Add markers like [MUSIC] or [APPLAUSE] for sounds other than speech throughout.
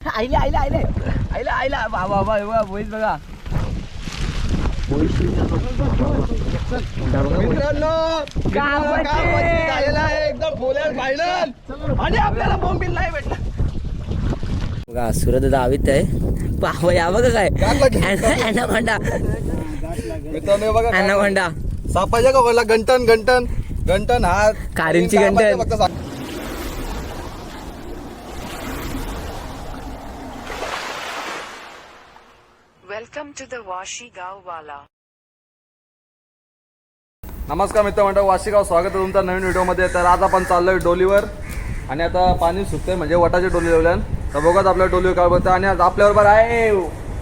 आईले आईले आईले. आईला आईला. वा वा बोईस बघा. सुरत दावीत आहे. पाव या बघा काय. अॅनाकोंडा अॅनाकोंडा सापाच्या का गंटन गंटन. गंटन हा कारींची Gantan. To the Washi Wala. नमस्कार मित्र मंडळ वाशिगाव स्वागत आहे तुमचं नवीन व्हिडिओमध्ये. तर आज आपण चाललोय डोलीवर. आणि आता पाणी सुटतंय म्हणजे वटाची डोली लावल्यान. तर बघत आपल्या डोलीवर काय बघतं आणि आज आपल्याबरोबर आहे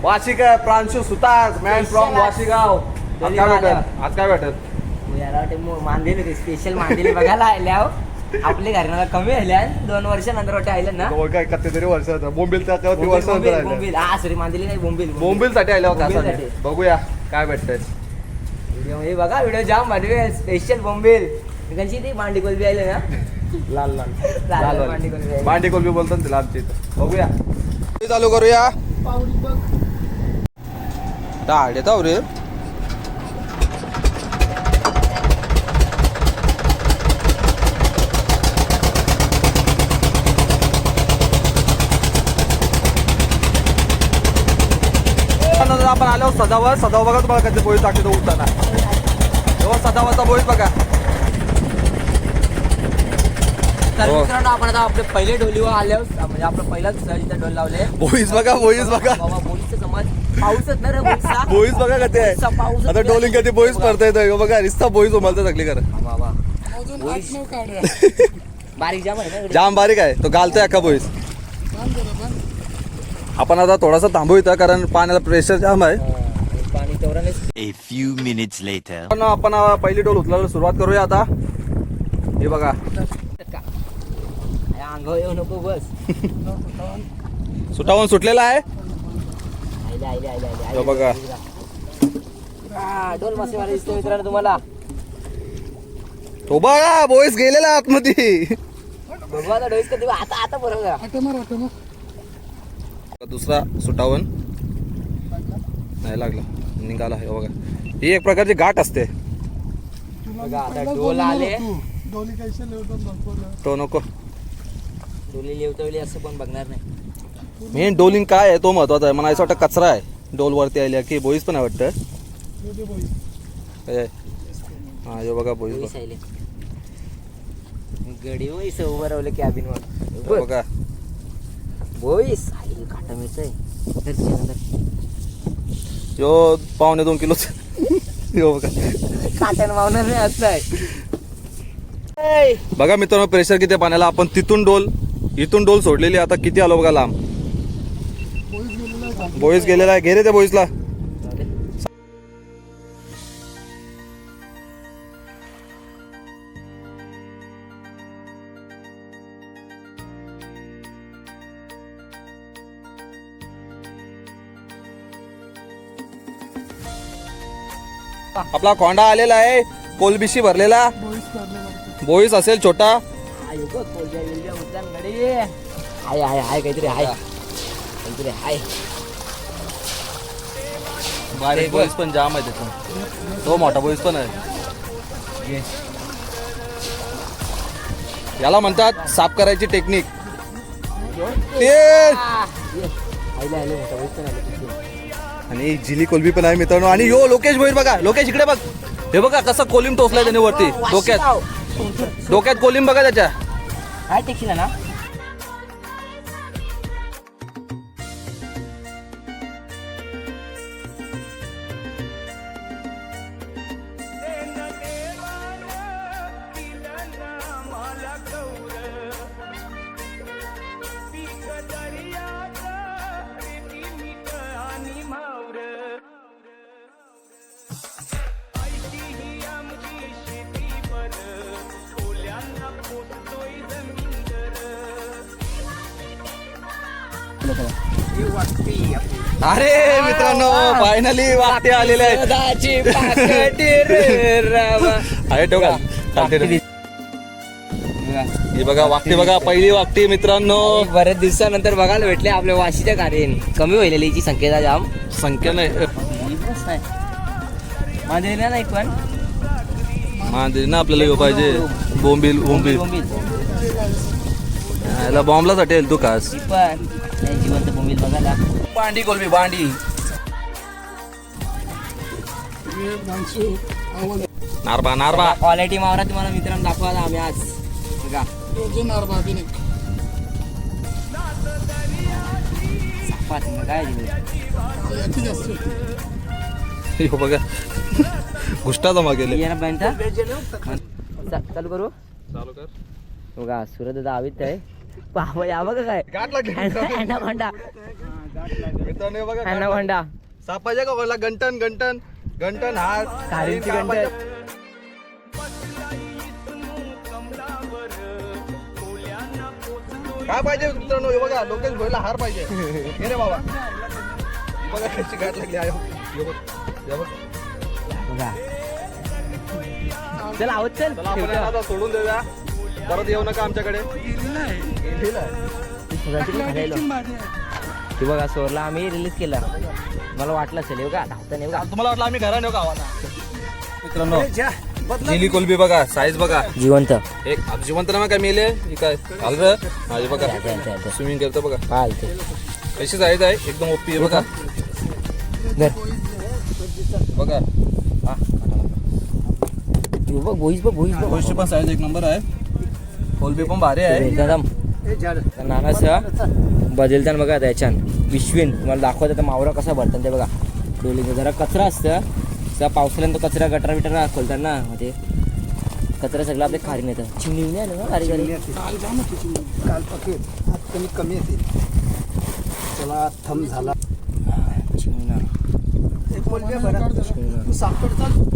वाशिक प्रांशू सुतार मॅन फ्रॉम वाशिगाव आज. काय भेटत आज काय भेटत मांदेली स्पेशल मांदेली बघायला आल्या आपल्या घरनाला कमी आल्या दोन वर्षानंतर वाटते आल्या ना. जवळ काय कितीतरी वर्ष बोंबील त्या किती बोंबील, वर्षानंतर बोंबील, आल्या बोंबील. हा सॉरी मांदेली नाही बोंबील बोंबील. साठी आल्या होत्या बोंबीलसाठी. बघूया काय भेटतंय. व्हिडिओ हे बघा व्हिडिओ जाम बनवेल स्पेशल बोंबील. कशी ती मांडी कोलबी आले ना? लाल लाल. लाल लाल मांडी कोलबी आली. मांडी कोलबी बोलतो ना तिला आमच्या इथं. बघूया. चालू करूया. डाळ येतो रे. त्यानंतर आपण आलो सदावर. सदावर बघा तुम्हाला कधी बोळी टाकतो उठताना तेव्हा सदावरचा बोळीच बघा. तर हो. मित्रांनो आपण आता आपले पहिले डोलीवर आल्यावर म्हणजे आपलं पहिलाच इथं डोल लावले. बोईस बघा बोईस बघा. बाबा समज. पाऊसच ना रे बोईस बघा कधी पाऊसच आता. डोलिंग कधी बोईस पडता येतं बघा रिस्ता बोईस उमलता सगळी कर बाबा. बारीक जाम आहे ना. [LAUGHS] जाम बारीक आहे. तो घालतोय अख्खा बोईस आपण आता थोडासा थांबू इथं कारण पाण्याला प्रेशर जाम आहे. हा, पाणी A few minutes later. पण आपण पहिली डोल उचलायला सुरुवात करूया आता. हे बघा. का अंगावर येऊ नको बस. सुटावून सुटलेला आहे. बघा. डोल मासेमारी दिसतो मित्रांनो तुम्हाला. तो बघा बोईस गेलेला आतमध्ये. बघू आता डोईस कधी आता आता बरोबर. दुसरा सुटावून. नाही लागला. निघाला हे बघा. ही एक प्रकारची गाठ असते. बघा आता डोल आले. तो. नको. डोली लिवतवली असं पण बघणार नाही. मेन डोलिंग काय आहे तो महत्त्वाचा आहे. मला असं वाटतं कचरा आहे. डोल वरती आल्या की बोईस पण आहे वाटतं. हे. हा. बघा बोईस गडी बोईस उभं रावलं कॅबिन वर. हे बघ. बघा बोईस आई काटा मिळतंय धर चिरा, धर. यो पावणे दोन किलोच. यो बघा. काट्यानं मावणार नाही असं आहे. ऐ, बघा मित्रांनो प्रेशर किती आहे पाण्याला. आपण तिथून डोल इथून डोल सोडलेली आता किती आलो बघा लांब. बोईस गेलेला आहे. घे रे त्या बोईसला. आपला खोंडा आलेला आहे. कोलबिशी भरलेला. बोईस असेल छोटा. आहे आहे आहे काहीतरी आहे काहीतरी आहे बारीक बोईस पण जाम आहे त्याचा तो मोठा बोईस पण आहे. याला म्हणतात साफ करायची टेक्निक ते आ, ये. आईला आले मोठा बोईस पण आले तिथे. आणि जिली कोलबी पण आहे मित्रांनो. आणि यो लोकेश भोईर बघा. लोकेश इकडे बघ. हे बघा कसं कोलिम टोचलाय त्याने वरती. डोक्यात. डोक्यात कोलिम बघा त्याच्या. काय टेकशील ना? अरे मित्रांनो फायनली वाटे आलेले. आहे ठेव. बघा, ही बघा पहिली वाकटी मित्रांनो. बऱ्याच दिवसानंतर बघायला भेटले आपल्या वाशीच्या कार्याने कमी होईल हिची संख्या जाम. संख्या नाही. माझे नाही. पण. मांजरी ना आपल्याला येऊ पाहिजे. बोंबील बोंबील. याला बॉम्बलासाठी येईल तू खास. जिवंत बोंबील बघायला. बांडी कोलबी बांडी नारबा नारबा. क्वालिटी मावरा तुम्हाला मित्रांनो दाखवा आम्ही आज. बघा. काय? हे बघा. गुष्टा जमा केले चालू करू चालू कर? बघा सुरत दादा आवित आहे. पाहा या बघा काय गाठ लागली अनाकोंडा मित्रांनो हे बघा गाठ लागली. अनाकोंडा साप पाहिजे का बोला गंटन गंटन गंटन हात कारींची. गंटन. काय पाहिजे मित्रांनो हे बघा लोकेश भोईला हार पाहिजे हे रे बाबा हे बघा कशी गाठ लागली आहे हे बघ हे बघ बघा चल आवत चल चला आपण याला आता सोडून देऊया परत येऊ नका आमच्याकडे. ते बघा सोरला आम्ही रिलीज केला. मला वाटलं असेल बघा धावता नाही तुम्हाला वाटलं आम्ही घरा नेऊ का मित्रांनो जिली कोलबी बघा साईज बघा. जिवंत. एक जिवंत ना काय मेले? ही काय आलं माझी बघा. स्विमिंग करतो बघा. पाल ते कशी साईज आहे? एकदम ओपी आहे बघा. बघा. बघ बोईस बघ बोईस बघ. पण साईज एक नंबर आहे. कोलबी पण भारी आहे. एकदम. नानासं बदलताना बघा त्याच्यान पिशवीन तुम्हाला दाखवत आता मावरा कसा भरतात ते बघा. डोलीचं जरा कचरा असतं. जरा पावसाळ्यात कचरा गटरा बिटरा खोलतात ना ते कचरा सगळं आपल्या खारीन येतं चिमणी नाही ना खारी खारी काल पकेट आज कमी कमी येते. चला थम झाला. चिमणा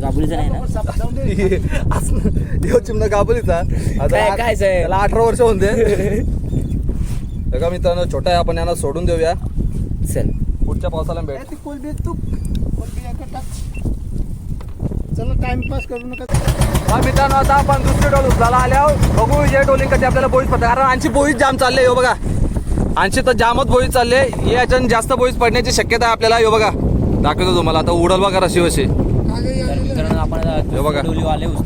राबुलीचं नाही ना? [LAUGHS] देव चिमणा काबुलीचा काय- काय? त्याला अठरा वर्ष होऊन दे. [LAUGHS] बघा मित्रांनो छोटा आहे आपण यांना सोडून देऊया. चल. पुढच्या पावसाला भेट. ती कोलबी तू. कोलबी चला टाइमपास करू नका. हा मित्रांनो आता आपण दुसरी डोल उचलायला आल्यावर बघू हे डोलिंग कधी आपल्याला बोईस पडतात कारण आमची बोईस जाम चालले हो बघा. आमची तर जामच बोईस चालले हे याच्यानं जास्त बोईस पडण्याची शक्यता आहे आपल्याला हो बघा. दाखवतो तुम्हाला आता उडल बघा रशी वशी आपण हे बघा.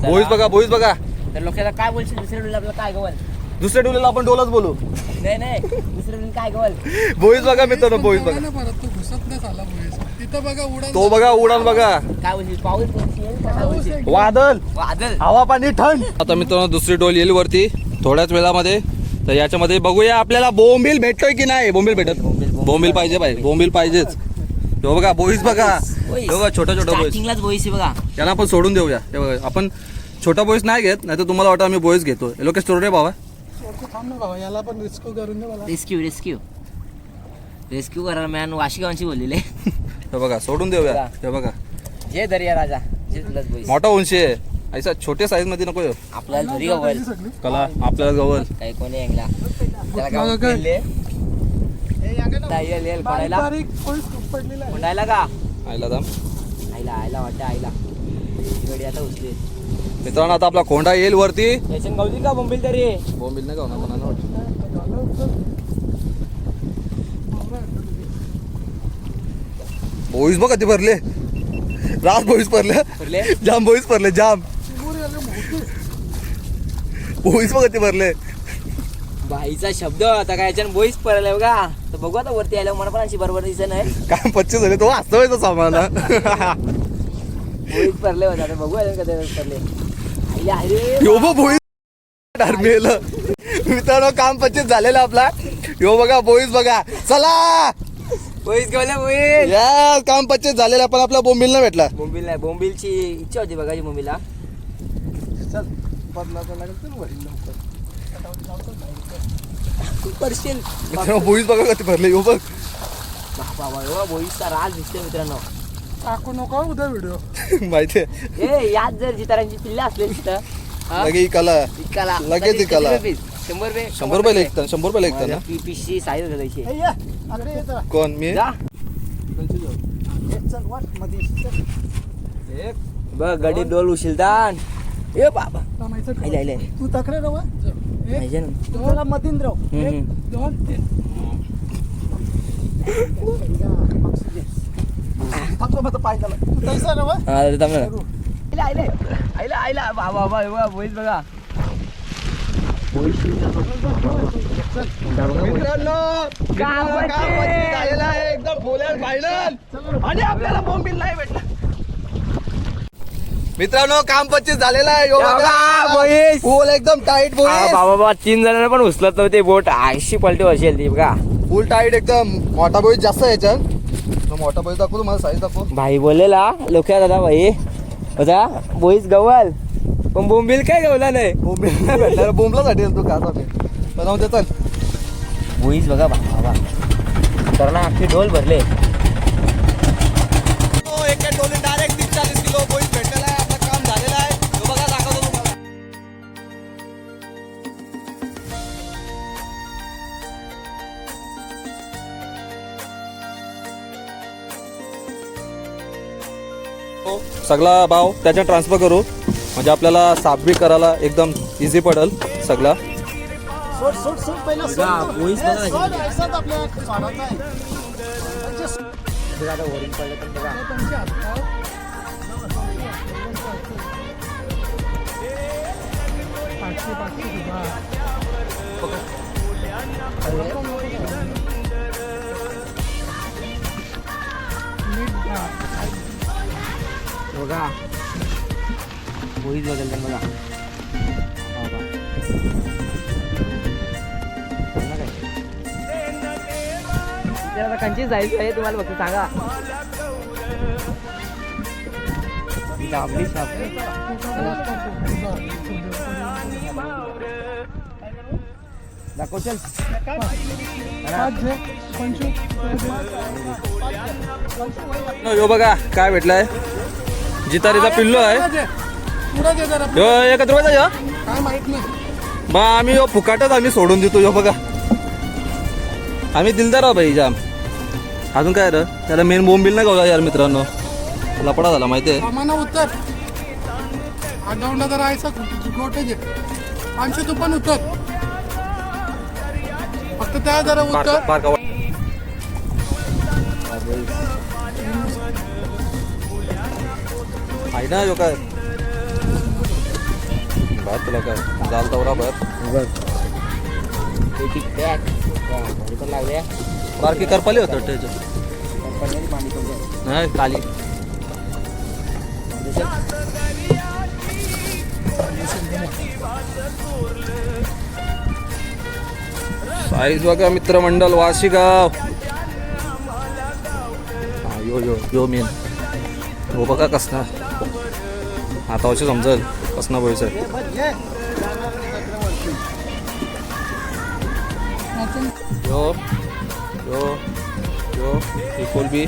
बोईस बघा बोईस बघा. तर लोकांना काय बोलशील दुसऱ्या डोलीला आपल्याला काय गवल दुसऱ्या डोलीला आपण डोलच बोलू. नाही नाही. काय गवल बोईस बघा मित्रांनो बोईस बघा. तू घुसत नाही झाला तिथं बघा उडा तो बघा उडाल बघा. काय बोलशील? पाऊस बोलशील का काय बोलशील वादल. वादळ हवा पाणी थंड. आता मित्रांनो दुसरी डोल येईल वरती थोड्याच वेळामध्ये. तर याच्यामध्ये बघूया आपल्याला बोंबील भेटतोय की नाही? बोंबील भेटत. बोंबील- पाहिजे पाहिजे बोंबील पाहिजेच. तो बघा बोईस बघा. बघा छोटा छोटा बोईस स्टार्टिंगलाच बोईस बघा. त्यांना आपण सोडून देऊया. हे बघा आपण छोटा बोईस नाही घेत नाही तर तुम्हाला वाटतं आम्ही बोईस घेतो हे लोक स्टोर रे बाबा थांब ना भावा याला पण रिस्क करून दे मला. रेस्क्यू रेस्क्यू रेस्क्यू करायला मॅन वाशिगावांशी बोललेले. हे बघा सोडून देऊया. हे बघा. जे दर्या राजा जे तुलाच बोईस मोठा उंशी आहे. ऐसा छोट्या साईजमध्ये नको येऊ. आपल्याला धरी गवल कला आपल्याला गवल काही कोणी ऐकला. त्याला बारीक पडलेला आहे. का? आईला दाम. आईला आईला वाटतं आईला. गाडी आता उचली मित्रांनो आता आपला खोंडा येईल वरती. याच्यान का बोंबील तरी? बोंबील नाही गावना कोणाला वाटतं? बोईस बघ कधी भरले. रास बोईस भरले? जाम बोईस भरले जाम. बोईस बघ कधी भरले. बाईचा शब्द आता काय याच्यानं बोईस पडलाय बघा. तर बघू आता वरती आल्यावर मला पण अशी बरोबर दिसत नाही काय पच्चीस झाले तो वाचवायचा सामाना बोईस पडले होते आता बघू आता कधी पडले. यो बघ बोईस मेल मित्रांनो काम पच्चीस झालेलं आपला. यो बघा बोईस बघा. चला! बोईस या काम पच्चीस झालेलं आपण आपला बोंबील नाही भेटला. बोंबील नाही बोंबीलची इच्छा होती बघाची बोंबीला. चल मित्रांनो बोईस बघा कधी भरले यो बघ. बाबा बाबा बोईसचा राज दिसते मित्रांनो. टाकू नको उद्या व्हिडिओ [LAUGHS] माहितीये ए यात जर जितारांची पिल्ले असले तिथं हा? लगे इकाला इकाला लगेच किती इकाला. शंभर रुपये शंभर रुपये. लेखतात शंभर रुपये लेखतात ना? पी पीसची साईज घालायची हे ये अरे ये जरा कोण मी? जा. चल वाटमध्ये. चल. बघ गडी डोल उशिलदान. ए बाबा. थांबायचं आईले. तू तक्रार रवा पाहिजे ना. तुम्हाला मतींद्र. हम्म, हम्म. दोन तीन. [LAUGHS] थांबतो माझं पाय झाला? तू तैसा ना मग? हा अरे थांब ना. आईला आईला आईला आईला बा बा बा बा बोईस बघा. एकदम फायनल आणि आपल्याला बोंबील नाही भेटला मित्रांनो काम पच्चीस झालेलं आहे. यो बघा. बघा, बोईस. पूल एकदम टाईट हा, बोल बाबा बाबा तीन जणांना पण उचलत नव्हते बोट. आयशी पलटी असेल ती बघा. फुल टाईट एकदम. मोठा बोईस जास्त आहे याच्यात. मोठा बोईस दाखवतो मला साईज दाखव. भाई बोललेला लोक दादा भाई. होता बोईस गवल. पण बोंबील काय गवला नाही? बोंबील भेटणार बोंबलासाठी तू का मी बनवून दे चल. बोईस बघा बाबा तर ना अख्खे ढोल भरले. एका टोली सगळा भाव त्याच्या ट्रान्सफर करू म्हणजे आपल्याला साफ बी करायला एकदम इझी पडेल सगळा सोड सोड सोड पहिला सोड. बघा, बोईस बघा सोड, ऐसाच आपल्या सोडायचा आहे. सोड. वरून पडलं तर बघा त्यांच्या हातात. पाचशे पाचशे सुद्धा. नीट घ्या. बघा. बोईस बदलतात बघा. काय? कंची जायचं आहे तुम्हाला फक्त सांगा. दाबली घे, पंचवीस, यो बघा काय भेटलाय? जितारीचा पिल्लो आहे. यो एकत्र रुपयाचा यो. काय माहीत नाही. मग आम्ही यो फुकाटच आम्ही सोडून देतो यो बघा. आम्ही दिलदार आहो भाई जाम. अजून काय रे? त्याला मेन बोंबील नाही गावला यार मित्रांनो? लपडा झाला माहिती आहे. उतर. जरा तू पण उतर. फक्त त्या जरा उतर. आहे ना यो काय? बात तुला काय? जाल तवरा बर एक एक पॅक भारी पण लागले बारकी करपाली होतं त्याच्यात नाही काली साईज बघा मित्रमंडळ वाशिगाव. हा, यो यो यो मेन. हो बघा कसना आता अशी समजेल. कसना बोयचं यो यो यो इक्वल बी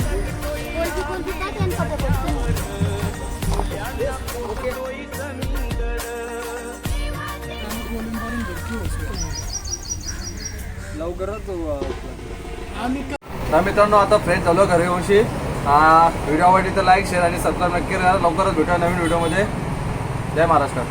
तर मित्रांनो आता फ्रेंड चालू आहे घरी हा व्हिडिओ आवडली तर लाईक शेअर आणि सबस्क्राईब नक्की करा. लवकरच भेटूया नवीन व्हिडिओमध्ये जय महाराष्ट्र.